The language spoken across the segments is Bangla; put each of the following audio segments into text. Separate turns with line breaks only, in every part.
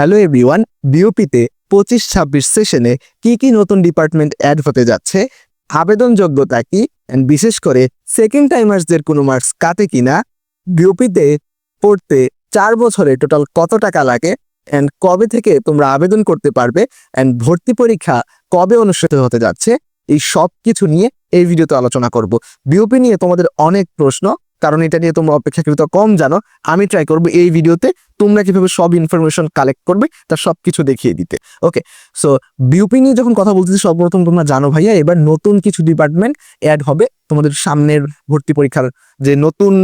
হ্যালো এভরিওয়ান বিওপিতে পঁচিশ ছাব্বিশ সেশনে কি কি নতুন ডিপার্টমেন্ট অ্যাড হতে যাচ্ছে? আবেদন যোগ্যতা কি? অ্যান্ড বিশেষ করে সেকেন্ড টাইমার্সদের কোনো মার্কস কাটে কিনা? বিওপিতে পড়তে চার বছরে টোটাল কত টাকা লাগে? অ্যান্ড কবে থেকে তোমরা আবেদন করতে পারবে? অ্যান্ড ভর্তি পরীক্ষা কবে অনুষ্ঠিত হতে যাচ্ছে? এই সব কিছু নিয়ে এই ভিডিওতে আলোচনা করব। বিওপি নিয়ে তোমাদের অনেক প্রশ্ন। কারণ এটা নিয়ে তোমরা অপেক্ষাকৃত কম জানো। আমি ট্রাই করব এই ভিডিওতে তোমরা কীভাবে সব ইনফরমেশন কালেক্ট করবে তার সব কিছু দেখিয়ে দিতে। ওকে সো বিউপি নিয়ে যখন কথা বলতেছি, সর্বপ্রথম তোমরা জানো ভাইয়া, এবার নতুন কিছু ডিপার্টমেন্ট অ্যাড হবে তোমাদের সামনের ভর্তি পরীক্ষার যে নতুন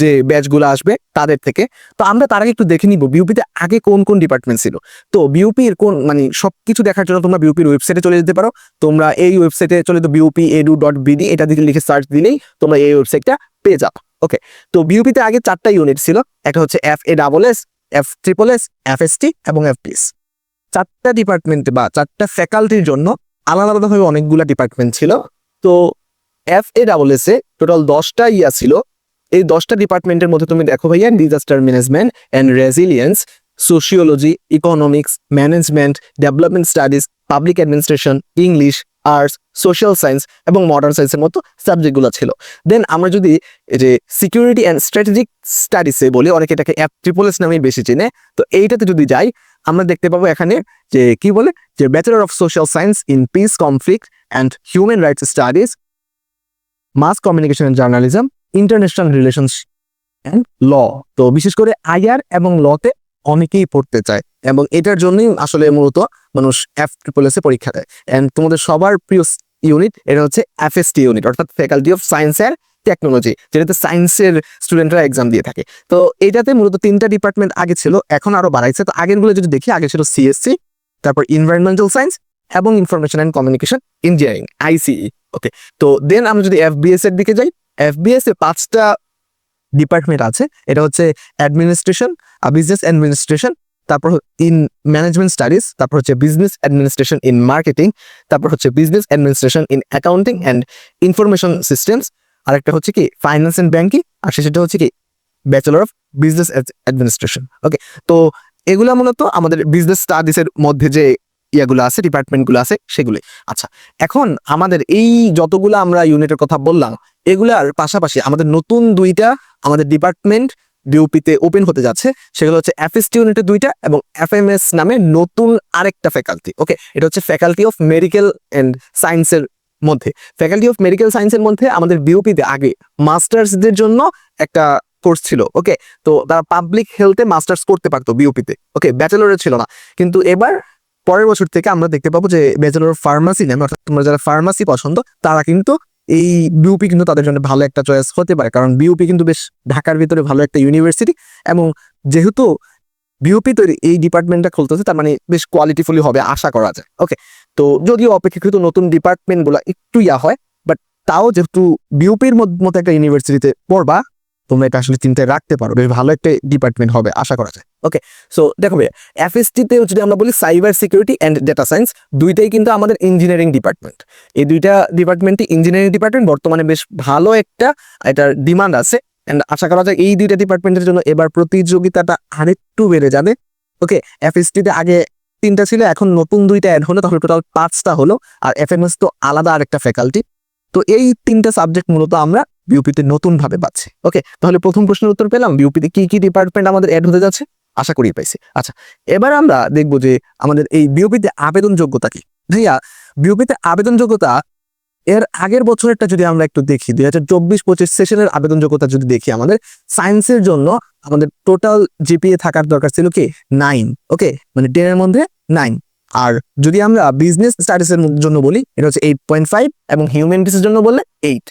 যে ব্যাচগুলো আসবে তাদের থেকে। তো আমরা তার আগে একটু দেখে নিব বিউপিতে আগে কোন কোন ডিপার্টমেন্ট ছিল। তো বিউপির কোন মানে সব কিছু দেখার জন্য তোমরা বিউপির ওয়েবসাইটে চলে যেতে পারো। তোমরা এই ওয়েবসাইটে চলে তো বিউপি এডু ডট বিডি এটা দিকে লিখে সার্চ দিলেই তোমরা এই ওয়েবসাইটটা পেয়ে যাও ওকে তো বিউপিতে আগে চারটা ইউনিট ছিল। একটা হচ্ছে F A double S F triple S F S T এবং এফ পিএস চারটা ডিপার্টমেন্টে বা চারটা ফ্যাকাল্টির জন্য আলাদা আলাদাভাবে অনেকগুলো ডিপার্টমেন্ট ছিল। তো F A double S A total দশটা ইয়া ছিল। এই দশটা ডিপার্টমেন্টের মধ্যে তুমি দেখো ভাইয়া disaster management and resilience sociology economics management development studies public administration English arts social science এবং মডার্ন সায়েন্সের মতো সাবজেক্টগুলো ছিল। দেন আমরা যদি যে সিকিউরিটি অ্যান্ড স্ট্র্যাটেজিক স্টাডিসে বলি, অনেকে এটাকে অ্যাপ ট্রিপলএস নামেই বেশি চেনে। তো এইটাতে যদি যাই, আমরা দেখতে পাবো এখানে যে কি বলে? যে bachelor of social science in peace conflict and human rights studies mass communication and journalism international relations and law তো বিশেষ করে আইআর এবং লতে অনেকেই পড়তে চায় এবং এটার জন্যই আসলে মূলত মানুষ এফ ট্রিপল এস পরীক্ষা দেয়। অ্যান্ড তোমাদের সবার প্রিয় ইউনিট এটা হচ্ছে এফএসটি ইউনিট অর্থাৎ faculty of science and technology যেটাতে সায়েন্সের স্টুডেন্টরা এক্সাম দিয়ে থাকে। তো এটাতে মূলত তিনটা ডিপার্টমেন্ট আগে ছিল, এখন আরও বাড়াইছে। তো আগেরগুলো যদি দেখি, আগে ছিল সিএসসি তারপর ইনভায়রনমেন্টাল সায়েন্স এবং information and communication engineering ICE okay তো দেন আমরা যদি এফবিএস এর দিকে যাই এফবিএস এ পাঁচটা ডিপার্টমেন্ট আছে। এটা হচ্ছে অ্যাডমিনিস্ট্রেশন বিজনেস অ্যাডমিনিস্ট্রেশন তারপর ইন ম্যানেজমেন্ট স্টাডিজ তারপর হচ্ছে বিজনেস অ্যাডমিনিস্ট্রেশন ইন মার্কেটিং তারপর হচ্ছে business administration in accounting and information systems আরেকটা হচ্ছে কি ফাইন্যান্স অ্যান্ড ব্যাংকিং আর সেটা হচ্ছে কি bachelor of business administration okay তো এগুলা মূলত আমাদের বিজনেস স্টাডিজের মধ্যে যে ইয়াগুলো আছে ডিপার্টমেন্টগুলো আছে সেগুলি আচ্ছা এখন আমাদের এই যতগুলো আমরা ইউনিটের কথা বললাম, এগুলার পাশাপাশি আমাদের নতুন দুইটা আমাদের ডিপার্টমেন্ট ডিউপিতে ওপেন হতে যাচ্ছে, সেগুলো হচ্ছে এফএসটি ইউনিটের দুইটা এবং এফএমএস নামে নতুন আরেকটা ফ্যাকাল্টি ওকে এটা হচ্ছে ফ্যাকাল্টি অফ মেডিকেল অ্যান্ড সায়েন্সের মধ্যে। ফ্যাকাল্টি অফ মেডিকেল সায়েন্সের মধ্যে আমাদের বিউপিতে আগে মাস্টার্সদের জন্য একটা কোর্স ছিল ওকে তো তারা পাবলিক হেলথে মাস্টার্স করতে পারতো বিউপিতে ওকে ব্যাচেলরে ছিল না। কিন্তু এবার পরের বছর থেকে আমরা দেখতে পাবো যে ব্যাচেলর ফার্মাসি নামে, অর্থাৎ তোমরা যারা ফার্মাসি পছন্দ, তারা কিন্তু এই বিউপি কিন্তু তাদের জন্য ভালো একটা চয়েস হতে পারে। কারণ বিউপি কিন্তু বেশ ঢাকার ভিতরে ভালো একটা ইউনিভার্সিটি এবং যেহেতু বিউপি তৈরি এই ডিপার্টমেন্টটা খুলতেছে, তার মানে বেশ কোয়ালিটিফুলি হবে আশা করা যায়। ওকে তো যদিও অপেক্ষাকৃত নতুন ডিপার্টমেন্টগুলো একটু ইয়া হয় বাট তাও যেহেতু বিউপির মতো একটা ইউনিভার্সিটিতে পড়বা তোমরা এটা আসলে চিন্তায় রাখতে পারো। বেশ ভালো একটা ডিপার্টমেন্ট হবে, আশা করা যায়। ওকে সো দেখো ভাইয়া এফএসটিতে যদি আমরা বলি cyber security and data science দুইটাই কিন্তু আমাদের ইঞ্জিনিয়ারিং ডিপার্টমেন্ট এই দুইটা ডিপার্টমেন্টই ইঞ্জিনিয়ারিং ডিপার্টমেন্ট বর্তমানে বেশ ভালো একটা এটার ডিমান্ড আছে। অ্যান্ড আশা করা যায় এই দুইটা ডিপার্টমেন্টের জন্য এবার প্রতিযোগিতাটা আরেকটু বেড়ে যাবে। ওকে এফএসটিতে আগে তিনটা ছিল, এখন নতুন দুইটা অ্যাড হলো, তাহলে টোটাল পাঁচটা হলো। আর এফএমএস তো আলাদা আরেকটা ফ্যাকাল্টি তো এই তিনটা সাবজেক্ট মূলত আমরা বিউপিতে নতুন ভাবে পাচ্ছি ওকে তাহলে প্রথম প্রশ্নের উত্তর পেলাম। বিউপিতে কি কি ডিপার্টমেন্ট আমাদের অ্যাড হতে যাচ্ছে? আশা করি পাইছি। আচ্ছা এবার আমরা দেখব যে আমাদের এই বিউপিতে আবেদন যোগ্যতা কি? ভাইয়া বিউপিতে আবেদন যোগ্যতা, এর আগের বছরেরটা যদি আমরা একটু দেখি, দুই হাজার চব্বিশ পঁচিশ সেশনের আবেদন যোগ্যতা যদি দেখি আমাদের সায়েন্সের জন্য আমাদের টোটাল জিপিএ থাকার দরকার ছিল কি? নাইন ওকে মানে টেনের মধ্যে নাইন আর যদি আমরা বিজনেস স্টাডিজের জন্য বলি, এটা হচ্ছে এইট পয়েন্ট ফাইভ এবং হিউম্যানিটিসের জন্য বললে এইট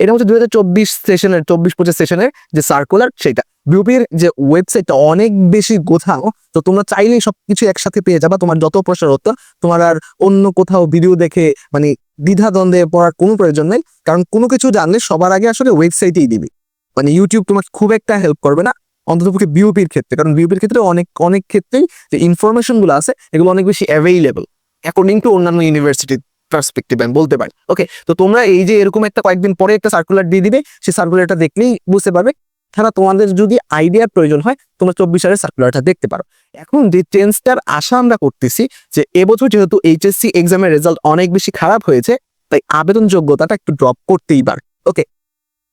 এটা হচ্ছে দুই হাজার চব্বিশ সেশনের চব্বিশ পঁচিশ সেশনের যে সার্কুলার সেটা বিউপির যে ওয়েবসাইটটা অনেক বেশি গোথাও তো তোমরা চাইলেই সবকিছু একসাথে পেয়ে যাবা। তোমার যত প্রসার হতো তোমার আর অন্য কোথাও ভিডিও দেখে মানে দ্বিধা দ্বন্দ্বে পড়ার কোনো প্রয়োজন নেই। কারণ কোনো কিছু জানলে সবার আগে আসলে ওয়েবসাইটেই দিবি। মানে ইউটিউব তোমার খুব একটা হেল্প করবে না অন্ততপক্ষে বিউপির ক্ষেত্রে। কারণ বিউপির ক্ষেত্রে অনেক অনেক ক্ষেত্রেই যে ইনফরমেশনগুলো আছে, এগুলো অনেক বেশি অ্যাভেইলেবল অ্যাকর্ডিং টু অন্যান্য ইউনিভার্সিটির পার্সপেক্টিভ আমি বলতে পারি। ওকে তো তোমরা এই যে এরকম একটা কয়েকদিন পরে একটা সার্কুলার দিয়ে দিবে, সেই সার্কুলারটা দেখলেই বুঝতে পারবে। এছাড়া তোমাদের যদি আইডিয়ার প্রয়োজন হয়, তোমরা চব্বিশ সালের সার্কুলারটা দেখতে পারো। এখন যে চেঞ্জটার আশা আমরা করতেছি, যে এবছর যেহেতু এইচএসসি এক্সামের রেজাল্ট অনেক বেশি খারাপ হয়েছে, তাই আবেদন যোগ্যতাটা একটু ড্রপ করতেই পারে। ওকে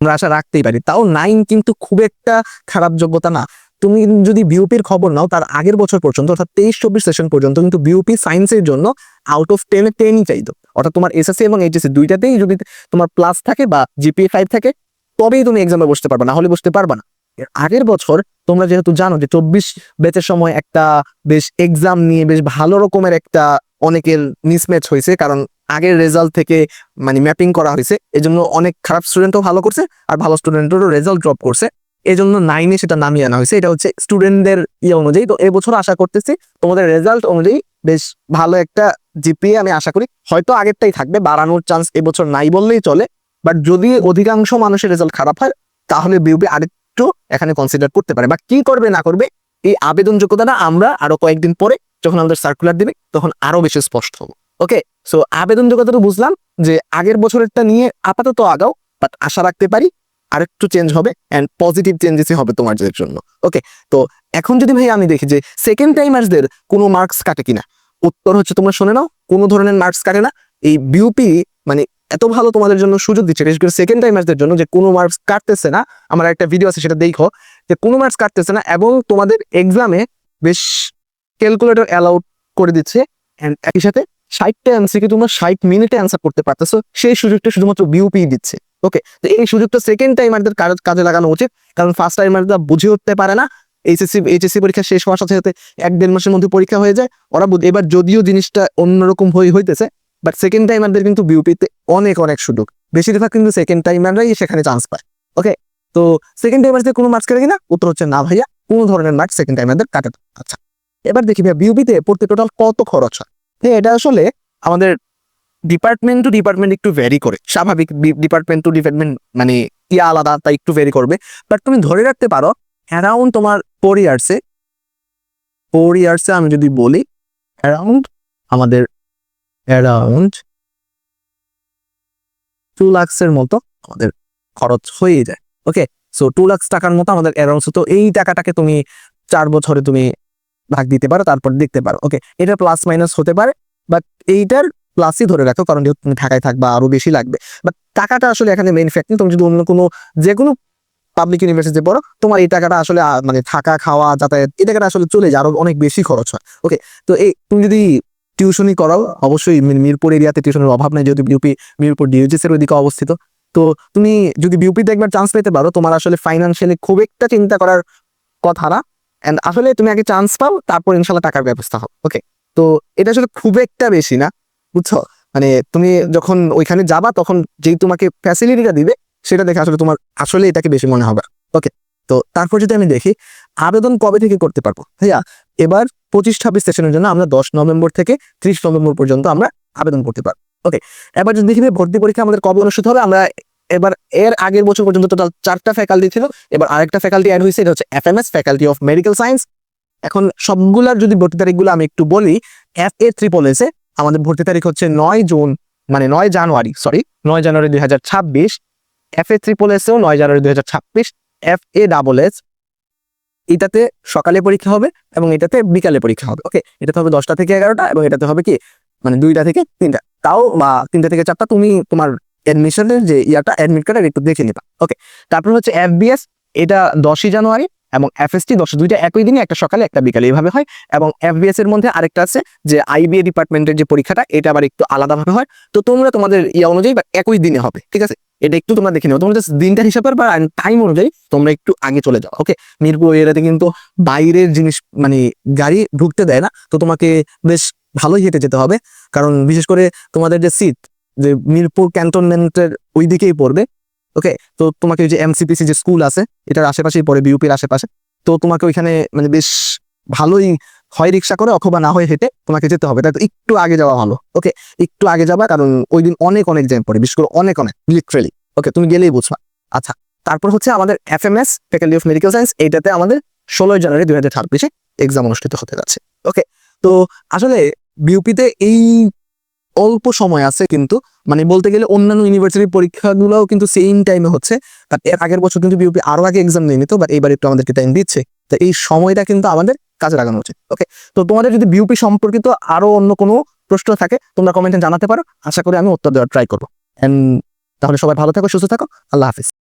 আমরা আশা রাখতেই পারি। তাও নাইন কিন্তু খুব একটা খারাপ যোগ্যতা না। তুমি যদি বিউপির খবর নাও, তার আগের বছর পর্যন্ত, অর্থাৎ তেইশ চব্বিশ সেশন পর্যন্ত কিন্তু বিউপি সায়েন্সের জন্য আউট অফ টেনে টেনই চাইতো। অর্থাৎ তোমার এসএসসি এবং এইচএসসি দুইটাতেই যদি তোমার প্লাস থাকে বা জিপিএ ফাইভ থাকে, তবেই তুমি এক্সামে বসতে পারবে, না হলে বসতে পারবে না। আগের বছর তোমরা যেহেতু জানো যে চব্বিশ ব্যাচের সময় একটা বেশ এক্সাম নিয়ে বেশ ভালো রকমের একটা অনেকের মিসম্যাচ হয়েছে, কারণ আগের রেজাল্ট থেকে মানে ম্যাপিং করা হয়েছে, এজন্য অনেক খারাপ স্টুডেন্টও ভালো করছে, আর ভালো স্টুডেন্টেরও রেজাল্ট ড্রপ করছে। এই জন্য নাইনে সেটা নামিয়ে আনা হয়েছে। এটা হচ্ছে স্টুডেন্টদের ইয়ে অনুযায়ী। তো এবছর আশা করতেছি তোমাদের রেজাল্ট অনুযায়ী বেশ ভালো একটা জিপিএ আমি আশা করি। হয়তো আগেরটাই থাকবে, বাড়ানোর চান্স এবছর নাই বললেই চলে। বাট যদি অধিকাংশ মানুষের রেজাল্ট খারাপ হয়, তাহলে বিউপি আরেকটু এখানে কনসিডার করতে পারে। বা কি করবে, না করবে, এই আবেদন যোগ্যতাটা আমরা আরও কয়েকদিন পরে যখন আমাদের সার্কুলার দিবে, তখন আরও বেশি স্পষ্ট হব। ওকে সো আবেদন যোগ্যতা তো বুঝলাম যে আগের বছরেরটা নিয়ে আপাতত আগাও বাট আশা রাখতে পারি আরেকটু চেঞ্জ হবে অ্যান্ড পজিটিভ চেঞ্জেসই হবে তোমাদের জন্য। ওকে তো এখন যদি ভাই আমি দেখি যে সেকেন্ড টাইমার্সদের কোনো মার্কস কাটে কিনা? উত্তর হচ্ছে তোমরা শুনে নাও, কোনো ধরনের মার্কস কাটে না। এই বিউপি মানে এত ভালো তোমাদের জন্য সুযোগ দিচ্ছে, বিশেষ করে সেকেন্ড টাইমার্সদের জন্য যে কোনো মার্কস কাটতেছে না। আমার একটা ভিডিও আছে, সেটা দেখো, যে কোনো মার্কস কাটতেছে না এবং তোমাদের এক্সামে বেশ ক্যালকুলেটর অ্যালাউড করে দিচ্ছে অ্যান্ড একই সাথে ষাটটা অ্যান্সারকে তোমরা ষাট মিনিটে অ্যান্সার করতে পারতেছো। সেই সুযোগটা শুধুমাত্র বিউপি দিচ্ছে। ওকে তো এই সুযোগটা সেকেন্ড টাইমারদের কাজে লাগানো উচিত। কারণ ফার্স্ট টাইম টাইমাররা বুঝে উঠতে পারে না। এইচএসসি এইচএসসি পরীক্ষা শেষ হওয়ার সাথে সাথে এক দেড় মাসের মধ্যে পরীক্ষা হয়ে যায়। ওরা এবার যদিও জিনিসটা অন্যরকম হয়ে হইতেছে বাট সেকেন্ড টাইমারদের কিন্তু বিউপিতে অনেক অনেক সুযোগ। বেশিরভাগ কিন্তু সেকেন্ড টাইমাররাই সেখানে চান্স পায়। ওকে তো সেকেন্ড টাইমারদের কোনো মার্কস কাটে কিনা? উত্তর হচ্ছে না ভাইয়া, কোনো ধরনের মার্কস সেকেন্ড টাইমারদের কাটে আচ্ছা এবার দেখি ভাইয়া বিউপিতে পড়তে টোটাল কত খরচ হয়? হ্যাঁ এটা আসলে আমাদের ডিপার্টমেন্ট টু ডিপার্টমেন্ট একটু ভ্যারি করে। স্বাভাবিক ডিপার্টমেন্ট টু ডিপার্টমেন্ট মানে ইয়া আলাদা, তাই একটু ভ্যারি করবে। বাট তুমি ধরে রাখতে পারো অ্যারাউন্ড তোমার ফোর ইয়ার্সে ফোর ইয়ার্সে আমি যদি বলি অ্যারাউন্ড আমাদের অ্যারাউন্ড টু লাক্সের মতো আমাদের খরচ হয়ে যায়। ওকে সো টু লাক্স টাকার মতো আমাদের অ্যারাউন্ড তো এই টাকাটাকে তুমি চার বছরে তুমি ভাগ দিতে পারো, তারপর দেখতে পারো। ওকে এটা প্লাস মাইনাস হতে পারে বাট এইটার প্লাসই ধরে রাখো, কারণ যেহেতু তুমি ঢাকায় থাকবা, আরও বেশি লাগবে। বাট টাকাটা আসলে এখানে মেইন ফ্যাক্ট তুমি যদি অন্য কোনো, যে কোনো পাবলিক ইউনিভার্সিটিতে পড়ো, তোমার এই টাকাটা আসলে মানে থাকা, খাওয়া, যাতায়াত, এই টাকাটা আসলে চলে যায়, আরও অনেক বেশি খরচ হয়। ওকে তো এই তুমি যদি টিউশনই করাও, অবশ্যই মিরপুর এরিয়াতে টিউশনের অভাব নেই, যেহেতু বিউপি মিরপুর ডিউজিস এর ওইদিকে অবস্থিত। তো তুমি যদি বিউপিতে একবার চান্স পেতে পারো, তোমার আসলে ফাইন্যান্সিয়ালি খুব একটা চিন্তা করার কথা না। এন্ড আসলে তুমি আগে চান্স পাও, তারপর ইনশাল্লাহ টাকার ব্যবস্থা হবে। ওকে তো এটা আসলে খুব একটা বেশি না। বুঝছ? মানে তুমি যখন ওইখানে যাবা, তখন যেই তোমাকে ফ্যাসিলিটিটা দিবে, সেটা দেখে আসলে তোমার আসলে এটাকে বেশি মনে হবে। ওকে তো তারপর যদি আমি দেখি, আবেদন কবে থেকে করতে পারব? ভাইয়া, এবার পঁচিশ ছাব্বিশ সেশনের জন্য আমরা দশ নভেম্বর থেকে ত্রিশ নভেম্বর পর্যন্ত আমরা আবেদন করতে পারব। ওকে এবার যদি দেখি ভর্তি পরীক্ষা আমাদের কবে অনুষ্ঠিত হবে? আমরা এবার এর আগের বছর পর্যন্ত টোটাল চারটা ফ্যাকাল্টি ছিল, এবার আরেকটা ফ্যাকাল্টি অ্যাড হয়েছে, এটা হচ্ছে F M S faculty of medical science এখন সবগুলার যদি ভর্তি তারিখগুলো আমি একটু বলি এফ এ ট্রিপল এসে আমাদের ভর্তি তারিখ হচ্ছে নয় জুন মানে নয় জানুয়ারি সরি নয় জানুয়ারি দুই হাজার ছাব্বিশ এফ এ ট্রিপল এসেও নয় জানুয়ারি দুই হাজার ছাব্বিশ এফ এ ডাবল এস এটাতে সকালে পরীক্ষা হবে এবং এটাতে বিকালে পরীক্ষা হবে ওকে এটাতে হবে দশটা থেকে এগারোটা এবং এটাতে হবে কি? মানে দুইটা থেকে তিনটা। তাও, বা তিনটা থেকে চারটা তুমি তোমার অ্যাডমিশনের যে ইয়াটা অ্যাডমিট কার্ডের একটু দেখে নিবা ওকে তারপর হচ্ছে এফ এফবিএস এটা দশই জানুয়ারি এবং এফএসটি দশ দুইটা একই দিনে একটা সকালে, একটা বিকালে এইভাবে হয়। এবং এফবিএস এর মধ্যে আরেকটা আছে যে আইবিএ ডিপার্টমেন্টের যে পরীক্ষাটা, এটা আবার একটু আলাদাভাবে হয়। তো তোমরা তোমাদের ইয়া অনুযায়ী বা একই দিনে হবে, ঠিক আছে? এটা একটু তোমরা দেখে নেব তোমরা just দিনটা হিসাবে বা টাইম অনুযায়ী তোমরা একটু আগে চলে যাও ওকে মিরপুর এরিয়াতে কিন্তু বাইরের জিনিস মানে গাড়ি ঢুকতে দেয় না। তো তোমাকে বেশ ভালোই হেঁটে যেতে হবে। কারণ বিশেষ করে তোমাদের যে সিট যে মিরপুর ক্যান্টনমেন্টের ওই দিকেই পড়বে। ওকে তো তোমাকে ওই যে এমসিপিসি যে স্কুল আছে, এটার আশেপাশেই পড়ে বিউপির আশেপাশে। তো তোমাকে ওইখানে মানে বেশ ভালোই হয় রিক্সা করে, অথবা না হয় হেঁটে তোমাকে যেতে হবে। তাই একটু আগে যাওয়া ভালো ওকে একটু আগে যাবা, কারণ ওই দিন অনেক অনেক জ্যাম পড়ে, বিশেষ করে অনেক অনেক লিটারেলি ওকে তুমি গেলেই বুঝবা। আচ্ছা তারপর হচ্ছে আমাদের F M S faculty of medical science এইটাতে আমাদের ষোলোই জানুয়ারি দুই হাজার ছাব্বিশে এক্সাম অনুষ্ঠিত হতে যাচ্ছে। ওকে তো আসলে বিউপিতে এই অল্প সময় আছে কিন্তু মানে বলতে গেলে অন্যান্য ইউনিভার্সিটির পরীক্ষাগুলোও কিন্তু সেম টাইমে হচ্ছে। বাট এর আগের বছর কিন্তু বিউপি আরও আগে এক্সাম নিয়ে নিত বাট এইবার একটু আমাদেরকে টাইম দিচ্ছে। তো এই সময়টা কিন্তু আমাদের কাজে লাগানো উচিত। ওকে তো তোমাদের যদি বিউপি সম্পর্কিত আরও অন্য কোনো প্রশ্ন থাকে, তোমরা কমেন্টে জানাতে পারো। আশা করি আমি উত্তর দেওয়ার ট্রাই করব। অ্যান্ড তাহলে সবাই ভালো থাকো, সুস্থ থাকো। আল্লাহ হাফিজ।